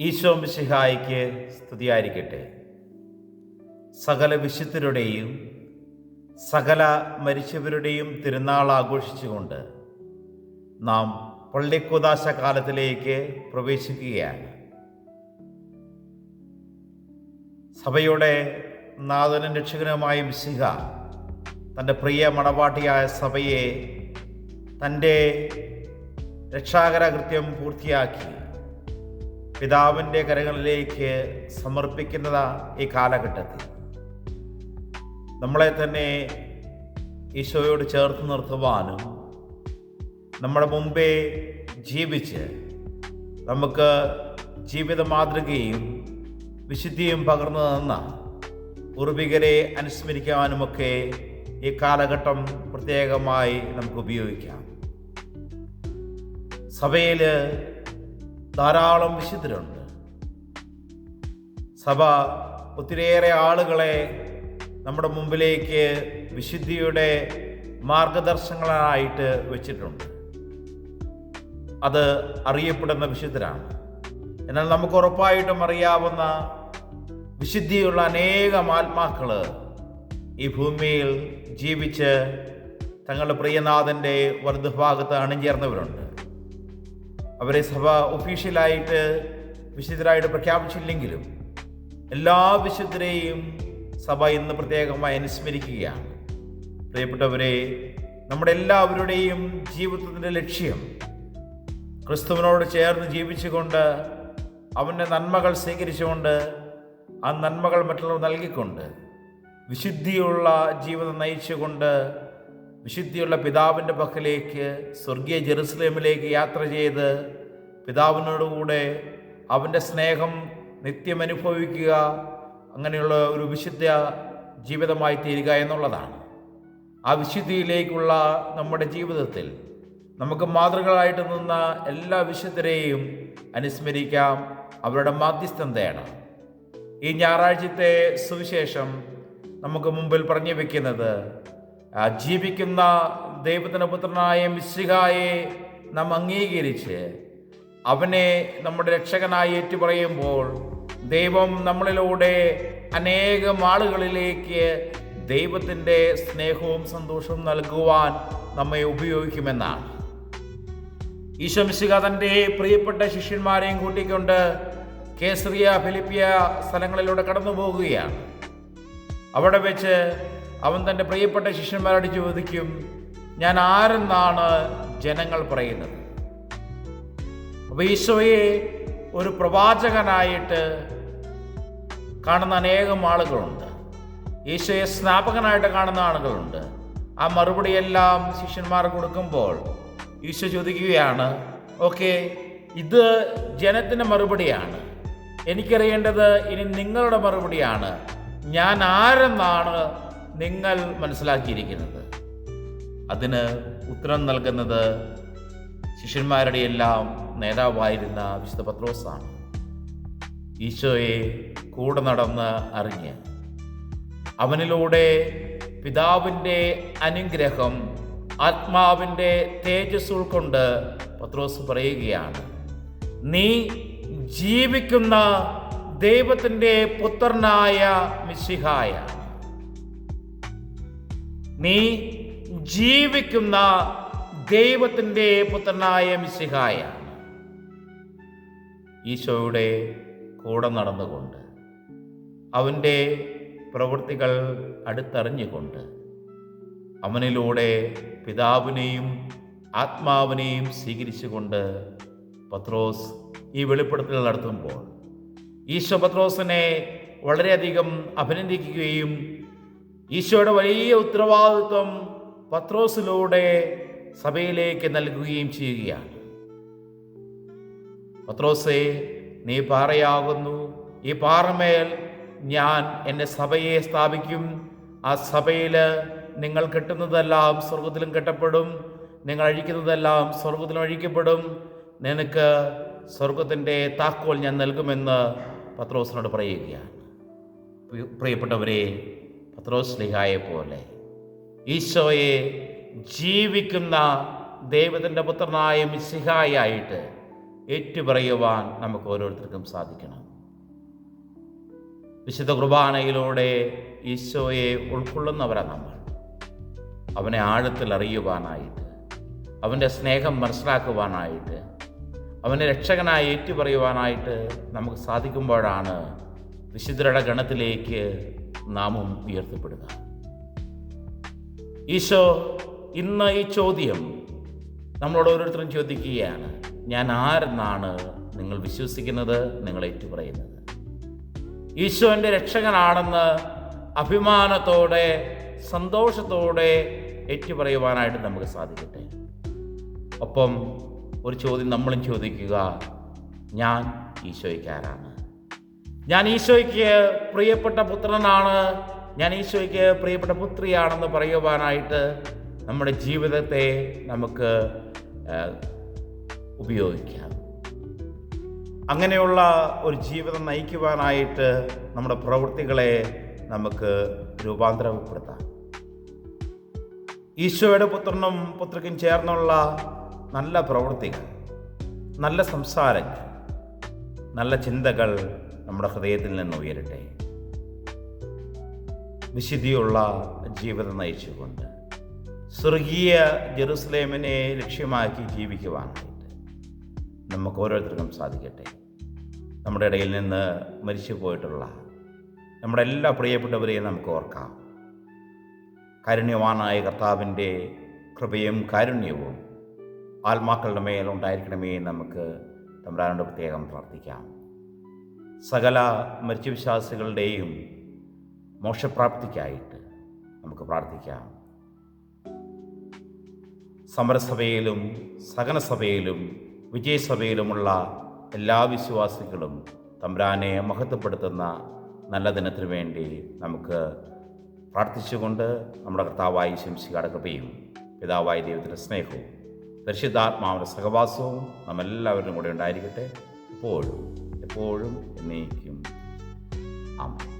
ഈശോ മിശിഹായിക്ക് സ്തുതിയായിരിക്കട്ടെ. സകല വിശുദ്ധരുടെയും സകല മരിച്ചവരുടെയും തിരുനാൾ ആഘോഷിച്ചുകൊണ്ട് നാം പള്ളിക്കുദാശ കാലത്തിലേക്ക് പ്രവേശിക്കുകയാണ്. സഭയുടെ നാഥനും രക്ഷകനുമായ മിശിഹ തന്റെ പ്രിയ മണവാട്ടിയായ സഭയെ തന്റെ രക്ഷാകര കൃത്യം പൂർത്തിയാക്കി. പിതാവിന്റെ കരങ്ങളിലേക്ക് സമർപ്പിക്കുന്ന ഈ കാലഘട്ടത്തിൽ. നമ്മളെ തന്നെ ഈശോയോട് ചേർത്ത് നിർത്തുവാനും നമ്മുടെ മുമ്പേ ജീവിച്ച് നമുക്ക് ജീവിത മാതൃകയും വിശുദ്ധിയും പകർന്നു തന്ന ഉറുപികരെ അനുസ്മരിക്കാനുമൊക്കെ ഈ കാലഘട്ടം പ്രത്യേകമായി നമുക്ക് ഉപയോഗിക്കാം. സഭയിൽ ധാരാളം വിശുദ്ധരുണ്ട്. സഭ ഒത്തിരിയേറെ ആളുകളെ നമ്മുടെ മുമ്പിലേക്ക് വിശുദ്ധിയുടെ മാർഗദർശനങ്ങളായിട്ട് വെച്ചിട്ടുണ്ട്. അത് അറിയപ്പെടുന്ന വിശുദ്ധരാണ്. എന്നാൽ നമുക്ക് ഉറപ്പായിട്ടും അറിയാവുന്ന വിശുദ്ധിയുള്ള അനേകം ആത്മാക്കൾ ഈ ഭൂമിയിൽ ജീവിച്ച് തങ്ങളുടെ പ്രിയനാഥന്റെ വലതുഭാഗത്ത് അണിചേർന്നവരുണ്ട്. അവരെ സഭ ഒഫീഷ്യലായിട്ട് വിശുദ്ധരായിട്ട് പ്രഖ്യാപിച്ചില്ലെങ്കിലും എല്ലാ വിശുദ്ധരെയും സഭ ഇന്ന് പ്രത്യേകമായി അനുസ്മരിക്കുകയാണ്. പ്രിയപ്പെട്ടവരെ നമ്മുടെ എല്ലാവരുടെയും ജീവിതത്തിന്റെ ലക്ഷ്യം ക്രിസ്തുവിനോട് ചേർന്ന് ജീവിച്ചുകൊണ്ട് അവന്റെ നന്മകൾ സ്വീകരിച്ചുകൊണ്ട് ആ നന്മകൾ മറ്റുള്ളവർ നൽകിക്കൊണ്ട് വിശുദ്ധിയുള്ള ജീവിതം നയിച്ചുകൊണ്ട് വിശുദ്ധിയുള്ള പിതാവിന്റെ പക്കലേക്ക് സ്വർഗീയ ജെറുസലേമിലേക്ക് യാത്ര ചെയ്ത് പിതാവിനോടുകൂടെ അവന്റെ സ്നേഹം നിത്യം അനുഭവിക്കുക അങ്ങനെയുള്ള ഒരു വിശുദ്ധ ജീവിതമായി തീരുക എന്നുള്ളതാണ്. ആ വിശുദ്ധിയിലേക്കുള്ള നമ്മുടെ ജീവിതത്തിൽ നമുക്ക് മാതൃകളായിട്ട് നിന്ന എല്ലാ വിശുദ്ധരെയും അനുസ്മരിക്കാം. അവരുടെ മാധ്യസ്ഥം തേടാം ഈ ഞായറാഴ്ചത്തെ സുവിശേഷം നമുക്ക് മുമ്പിൽ പറഞ്ഞു വെക്കുന്നത് ആ ജീവിക്കുന്ന ദൈവത്തിന്റെ പുത്രനായ മിശ്രികായെ നാം അംഗീകരിച്ച് അവനെ നമ്മുടെ രക്ഷകനായി ഏറ്റുപറയുമ്പോൾ ദൈവം നമ്മളിലൂടെ അനേകം ആളുകളിലേക്ക് ദൈവത്തിന്റെ സ്നേഹവും സന്തോഷവും നൽകുവാൻ നമ്മെ ഉപയോഗിക്കുമെന്നാണ്. ഈശോ മിശിഹ തന്റെ പ്രിയപ്പെട്ട ശിഷ്യന്മാരെയും കൂട്ടിക്കൊണ്ട് കേസറിയ ഫിലിപ്പിയ സ്ഥലങ്ങളിലൂടെ കടന്നു പോകുകയാണ് അവിടെ വെച്ച് അവൻ തന്റെ പ്രിയപ്പെട്ട ശിഷ്യന്മാരോട് ചോദിക്കും ഞാൻ ആരെന്നാണ് ജനങ്ങൾ പറയുന്നത്? അപ്പോൾ ഈശോയെ ഒരു പ്രവാചകനായിട്ട് കാണുന്ന അനേകം ആളുകളുണ്ട്. ഈശോയെ സ്നാപകനായിട്ട് കാണുന്ന ആളുകളുണ്ട്. ആ മറുപടിയെല്ലാം ശിഷ്യന്മാർ കൊടുക്കുമ്പോൾ ഈശോ ചോദിക്കുകയാണ് ഓക്കെ ഇത് ജനത്തിന്റെ മറുപടിയാണ്. എനിക്കറിയേണ്ടത് ഇനി നിങ്ങളുടെ മറുപടിയാണ്. ഞാൻ ആരെന്നാണ് നിങ്ങൾ മനസ്സിലാക്കിയിരിക്കുന്നത്. അതിന് ഉത്തരം നൽകുന്നത് ശിഷ്യന്മാരുടെ എല്ലാം നേതാവായിരുന്ന വിശുദ്ധ പത്രോസാണ്. ഈശോയെ കൂടെ നടന്ന് അറിഞ്ഞ് അവനിലൂടെ പിതാവിന്റെ അനുഗ്രഹം ആത്മാവിന്റെ തേജസ് ഉൾക്കൊണ്ട് പത്രോസ് പറയുകയാണ് നീ ജീവിക്കുന്ന ദൈവത്തിന്റെ പുത്രനായ മിശിഹായ നീ ജീവിക്കുന്ന ദൈവത്തിന്റെ പുത്രനായ മിസിഹായാണ് ഈശോയുടെ കൂടെ നടന്നുകൊണ്ട് അവന്റെ പ്രവൃത്തികൾ അടുത്തറിഞ്ഞുകൊണ്ട് അവനിലൂടെ പിതാവിനെയും ആത്മാവിനെയും സ്വീകരിച്ചുകൊണ്ട് പത്രോസ് ഈ വെളിപ്പെടുത്തൽ നടത്തുമ്പോൾ ഈശോ പത്രോസിനെ വളരെയധികം അഭിനന്ദിക്കുകയും ഈശോയുടെ വലിയ ഉത്തരവാദിത്വം പത്രോസിലൂടെ സഭയിലേക്ക് നൽകുകയും ചെയ്യുകയാണ്. പത്രോസെ നീ പാറയാകുന്നു. ഈ പാറമേൽ ഞാൻ എന്റെ സഭയെ സ്ഥാപിക്കും. ആ സഭയിൽ നിങ്ങൾ കെട്ടുന്നതെല്ലാം സ്വർഗത്തിലും കെട്ടപ്പെടും. നിങ്ങൾ അഴിക്കുന്നതെല്ലാം സ്വർഗത്തിലും അഴിക്കപ്പെടും. നിനക്ക് സ്വർഗത്തിന്റെ താക്കോൽ ഞാൻ നൽകുമെന്ന് പത്രോസിനോട് പറയുകയാണ്. പ്രിയപ്പെട്ടവരെ പത്രോസ് ലിഹായെ പോലെ ഈശോയെ ജീവിക്കുന്ന ദൈവത്തിന്റെ പുത്രനായ മിശിഹായായിട്ട് ഏറ്റുപറയുവാൻ നമുക്ക് ഓരോരുത്തർക്കും സാധിക്കണം. വിശുദ്ധ കുർബാനയിലൂടെ ഈശോയെ ഉൾക്കൊള്ളുന്നവരാണ് നമ്മൾ. അവനെ ആഴത്തിൽ അറിയുവാനായിട്ട് അവന്റെ സ്നേഹം മനസ്സിലാക്കുവാനായിട്ട് അവനെ രക്ഷകനായി ഏറ്റുപറയുവാനായിട്ട് നമുക്ക് സാധിക്കുമ്പോഴാണ് വിശുദ്ധരുടെ ഗണത്തിലേക്ക് നാമും ഉയർത്തപ്പെടുക. ഈശോ ഇന്ന് ഈ ചോദ്യം നമ്മളോട് ഓരോരുത്തരും ചോദിക്കുകയാണ്. ഞാൻ ആരെന്നാണ് നിങ്ങൾ വിശ്വസിക്കുന്നത്? നിങ്ങൾ ഏറ്റുപറയുന്നത്. ഈശോ എന്റെ രക്ഷകനാണെന്ന് അഭിമാനത്തോടെ സന്തോഷത്തോടെ ഏറ്റുപറയുവാനായിട്ട് നമുക്ക് സാധിക്കട്ടെ. ഒപ്പം ഒരു ചോദ്യം നമ്മളും ചോദിക്കുക ഞാൻ ഈശോയ്ക്കാരാണ് ഞാൻ ഈശോയ്ക്ക് പ്രിയപ്പെട്ട പുത്രനാണ്. ഞാൻ ഈശോയ്ക്ക് പ്രിയപ്പെട്ട പുത്രിയാണെന്ന് പറയുവാനായിട്ട് നമ്മുടെ ജീവിതത്തെ നമുക്ക് ഉപയോഗിക്കാം. അങ്ങനെയുള്ള ഒരു ജീവിതം നയിക്കുവാനായിട്ട് നമ്മുടെ പ്രവൃത്തികളെ നമുക്ക് രൂപാന്തരപ്പെടുത്താം. ഈശോയുടെ പുത്രനും പുത്രിക്കും ചേർന്നുള്ള നല്ല പ്രവൃത്തികൾ നല്ല സംസാരങ്ങൾ നല്ല ചിന്തകൾ നമ്മുടെ ഹൃദയത്തിൽ നിന്ന് ഉയരട്ടെ. വിശുദ്ധിയുള്ള ജീവിതം നയിച്ചുകൊണ്ട് സ്വർഗീയ ജെറുസലേമിനെ ലക്ഷ്യമാക്കി ജീവിക്കുവാനായിട്ട് നമുക്ക് ഓരോരുത്തർക്കും സാധിക്കട്ടെ. നമ്മുടെ ഇടയിൽ നിന്ന് മരിച്ചു പോയിട്ടുള്ള നമ്മുടെ എല്ലാ പ്രിയപ്പെട്ടവരെയും നമുക്ക് ഓർക്കാം. കാരുണ്യവാനായ കർത്താവിന്റെ കൃപയും കാരുണ്യവും ആത്മാക്കളുടെ മേൽ ഉണ്ടായിരിക്കണമേ നമുക്ക് തമ്പ്രാനോട് പ്രത്യേകം പ്രാർത്ഥിക്കാം. സകല മരിച്ച വിശ്വാസികളുടെയും മോക്ഷപ്രാപ്തിക്കായിട്ട് നമുക്ക് പ്രാർത്ഥിക്കാം. സമരസഭയിലും സകനസഭയിലും വിജയസഭയിലുമുള്ള എല്ലാ വിശ്വാസികളും തമ്പ്രാനെ മഹത്വപ്പെടുത്തുന്ന നല്ല ദിനത്തിനു വേണ്ടി നമുക്ക് പ്രാർത്ഥിച്ചുകൊണ്ട് നമ്മുടെ കർത്താവായി ശംശികാട് കൃപയും പിതാവായ ദൈവത്തിന്റെ സ്നേഹവും പരിശുദ്ധാത്മാവിന്റെ സഹവാസവും നമ്മെല്ലാവരും കൂടെ ഉണ്ടായിരിക്കട്ടെ. എപ്പോഴും എപ്പോഴും എന്നേക്കും. ആമേൻ.